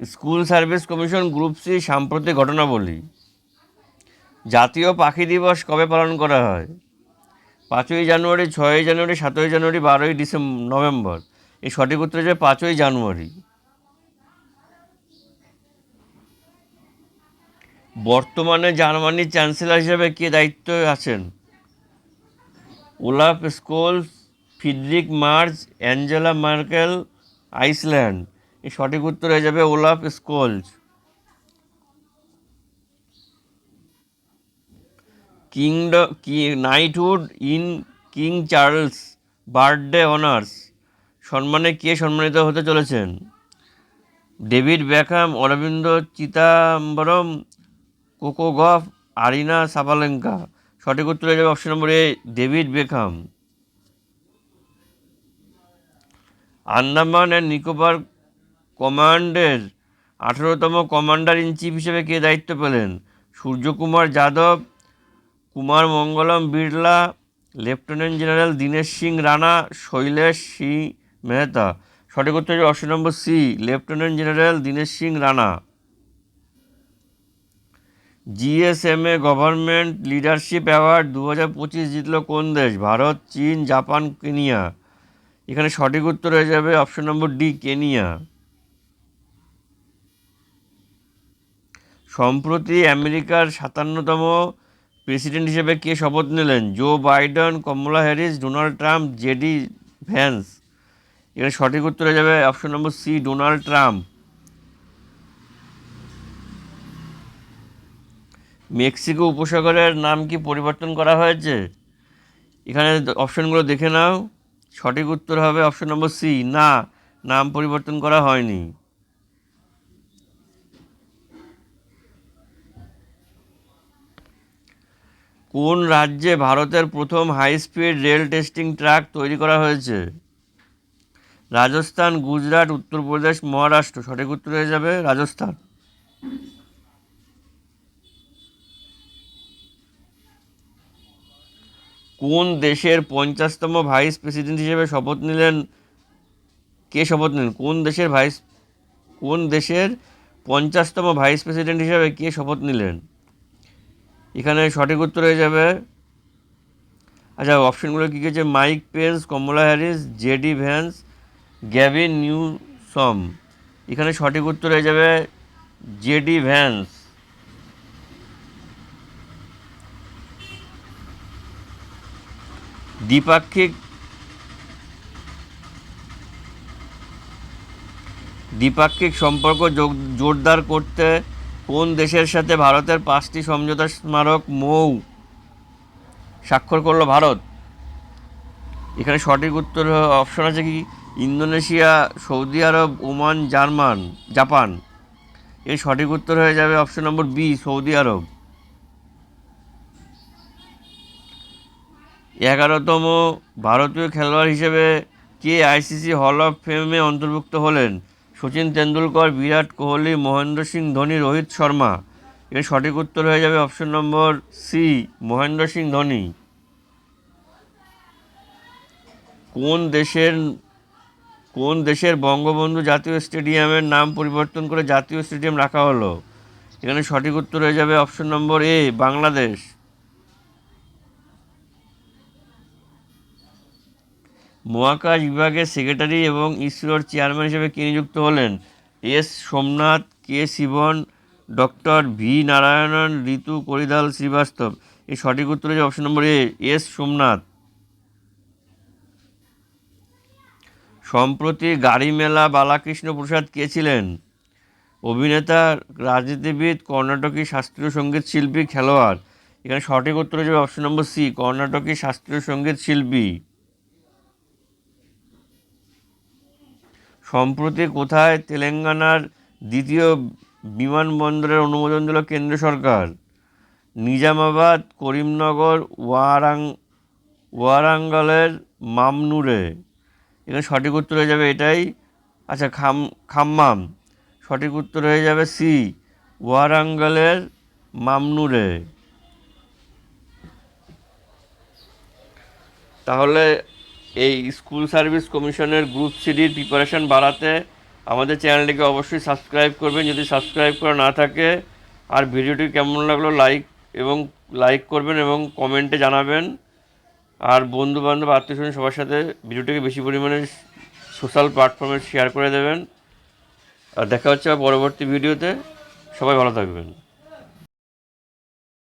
School service commission group C সাম্প্রতিক ঘটনাবলী। জাতীয় পাখি দিবস কবে পালন করা হয়? পাঁচই জানুয়ারি, ছয়ই জানুয়ারি, সাতই জানুয়ারি, বারোই ডিসেম্বর নভেম্বর। এই সঠিক উত্তর হচ্ছে পাঁচই জানুয়ারি। বর্তমানে জার্মানির চ্যান্সেলর হিসেবে কে দায়িত্বে আছেন? Olaf Scholz Friedrich Merz Angela Merkel, Iceland. সঠিক উত্তর হয়ে যাবে Olaf Scholz. কিংড knighthood in king Charles birthday honours সম্মানে কে সম্মানিত হতে চলেছেন? David Beckham Arvind Chidambaram, Coco Gauff, Aryna Sabalenka. সঠিক উত্তর হয়ে যাবে option number A, David Beckham Andaman and Nicobar কমান্ডের, আঠেরোতম কমান্ডার ইন চিফ হিসেবে কে দায়িত্ব পেলেন? Suryakumar Yadav, Kumar Mangalam, Birla, lieutenant general Dinesh Singh Rana, Shailesh Singh Mehta. সঠিক উত্তর option number C, lieutenant general Dinesh Singh Rana. GSMA government leadership award দু হাজার পঁচিশ জিতল কোন দেশ? ভারত, চীন, জাপান, কেনিয়া। এখানে সঠিক উত্তর হয়ে যাবে অপশন নম্বর ডি, কেনিয়া। সম্প্রতি আমেরিকার সাতান্নতম প্রেসিডেন্ট হিসেবে কে শপথ নিলেন? Joe Biden, Kamala Harris, Donald Trump, JD Vance. এখানে সঠিক উত্তর যাবে option number C, Donald Trump. Mexico উপসাগরের নাম কি পরিবর্তন করা হয়েছে? এখানে অপশনগুলো দেখে নাও। সঠিক উত্তর হবে অপশন নম্বর সি, না, নাম পরিবর্তন করা হয়নি। কোন রাজ্যে ভারতের প্রথম high speed rail testing track তৈরি করা হয়েছে? রাজস্থান, গুজরাট, উত্তরপ্রদেশ, মহারাষ্ট্র। সঠিক উত্তর হয়ে যাবে রাজস্থান। কোন দেশের পঞ্চাশতম ভাইস প্রেসিডেন্ট হিসেবে শপথ নিলেন? কে শপথ নিলেন? কোন দেশের ভাইস, কোন দেশের পঞ্চাশতম ভাইস প্রেসিডেন্ট হিসেবে কে শপথ নিলেন? এখানে সঠিক উত্তর হয়ে যাবে। আচ্ছা অপশনগুলো কী কী আছে Mike Pence, Kamala Harris JD Vance, Gavin Newsom. এখানে সঠিক উত্তর হয়ে যাবে জেডি ভ্যান্স। দ্বিপাক্ষিক দ্বিপাক্ষিক সম্পর্ক জোরদার করতে কোন দেশের সাথে ভারতের পাঁচটি সমঝোতা স্মারক মৌ? স্বাক্ষর করল ভারত। এখানে সঠিক উত্তর, অপশন আছে কি? Indonesia, Saudi Arab, Oman, German, Japan. এর সঠিক উত্তর হয়ে যাবে option number B, Saudi Arab. এগারোতম ভারতীয় খেলোয়াড় হিসেবে কে আইসিসি হল অফ ফেমে অন্তর্ভুক্ত হলেন? সচিন তেন্ডুলকর, বিরাট কোহলি, মহেন্দ্র সিং, ধোনি, রোহিত শর্মা। এর সঠিক উত্তর হয়ে যাবে option number C, Mahendra Singh, Dhoni. কোন দেশের কোন দেশের বঙ্গবন্ধু জাতীয় স্টেডিয়ামের নাম পরিবর্তন করে জাতীয় স্টেডিয়াম রাখা হলো? এখানে সঠিক উত্তর হয়ে যাবে অপশন নম্বর এ, বাংলাদেশ। মহাকাশ বিভাগের সেক্রেটারি এবং ইসরোর চেয়ারম্যান হিসেবে কে নিযুক্ত হলেন। S. Somanath, K. Sivan, doctor V. Narayanan, Ritu Karidhal Srivastava. এই সঠিক উত্তর হচ্ছে option number A, S. Somanath. সম্প্রতি গাড়ি মেলা বালাকৃষ্ণ প্রসাদ কে ছিলেন? অভিনেতা, রাজনীতিবিদ, কর্ণাটকী শাস্ত্রীয় সংগীত শিল্পী, খেলোয়াড়। এখানে সঠিক উত্তর হচ্ছে অপশন নম্বর সি, কর্ণাটকী শাস্ত্রীয় সংগীত শিল্পী। সম্প্রতি কোথায় তেলেঙ্গানার দ্বিতীয় বিমানবন্দরের অনুমোদন দিল কেন্দ্র সরকার? নিজামাবাদ, করিমনগর, ওয়ারাং, ওয়ারাঙ্গলের মামনুরে। এখানে সঠিক উত্তর হয়ে যাবে এটাই। আচ্ছা খাম, খাম্মাম। সঠিক উত্তর হয়ে যাবে সি, ওয়ারাঙ্গলের মামনুরে। তাহলে এই স্কুল সার্ভিস কমিশনের গ্রুপ সিডির প্রিপারেশন বাড়াতে আমাদের চ্যানেলটিকে অবশ্যই সাবস্ক্রাইব করবেন। যদি সাবস্ক্রাইব করা না থাকে, আর ভিডিওটি কেমন লাগল লাইক এবং লাইক করবেন এবং কমেন্টে জানাবেন। আর বন্ধু বান্ধব আত্মীয় সবার সাথে ভিডিওটিকে বেশি পরিমাণে সোশ্যাল প্ল্যাটফর্মে শেয়ার করে দেবেন। আর দেখা হচ্ছে পরবর্তী ভিডিওতে। সবাই ভালো থাকবেন।